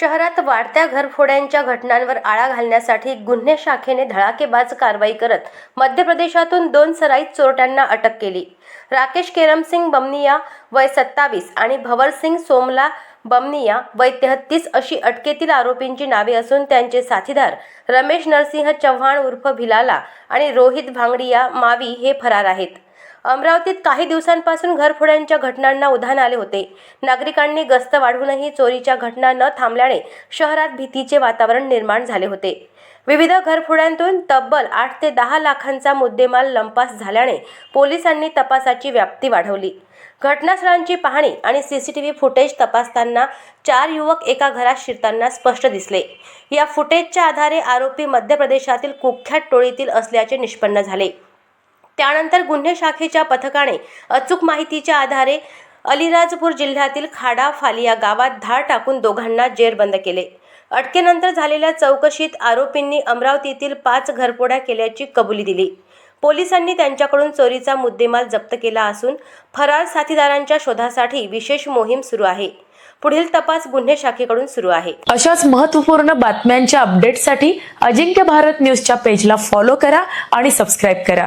शहरात वाढत्या घरफोड्यांच्या घटनांवर आळा घालण्यासाठी गुन्हे शाखेने धडाकेबाज कारवाई करत मध्य प्रदेशातून दोन सराईत चोरट्यांना अटक केली. राकेश केरमसिंग बमनिया वय सत्तावीस आणि भवरसिंग सोमला बमनिया वय तेहत्तीस अशी अटकेतील आरोपींची नावे असून त्यांचे साथीदार रमेश नरसिंह चव्हाण उर्फ भिलाला आणि रोहित भांगडिया मावी हे फरार आहेत. अमरावतीत काही दिवसांपासून घरफोड्यांच्या घटनांना उधाण आले होते. नागरिकांनी गस्त वाढवूनही चोरीच्या घटना न थांबल्याने शहरात भीतीचे वातावरण निर्माण झाले होते. विविध घरफोड्यांतून तब्बल आठ ते दहा लाखांचा मुद्देमाल लंपास झाल्याने पोलिसांनी तपासाची व्याप्ती वाढवली. घटनास्थळांची पाहणी आणि सीसीटीव्ही फुटेज तपासताना चार युवक एका घरात शिरताना स्पष्ट दिसले. या फुटेजच्या आधारे आरोपी मध्य प्रदेशातील कुख्यात टोळीतील असल्याचे निष्पन्न झाले. त्यानंतर गुन्हे शाखेच्या पथकाने अचूक माहितीच्या आधारे अलिराजपूर जिल्ह्यातील खाडा फालिया गावात धाड टाकून दोघांना जेरबंद केले. अटकेनंतर झालेल्या चौकशीत आरोपींनी अमरावतीतील पाच घरपोड्या केल्याची कबुली दिली. पोलिसांनी त्यांच्याकडून चोरीचा मुद्देमाल जप्त केला असून फरार साथीदारांच्या शोधासाठी विशेष मोहीम सुरू आहे. पुढील तपास गुन्हे शाखेकडून सुरू आहे. अशाच महत्त्वपूर्ण बातम्यांच्या अपडेटसाठी अजिंक्य भारत न्यूजच्या पेजला फॉलो करा आणि सबस्क्राईब करा.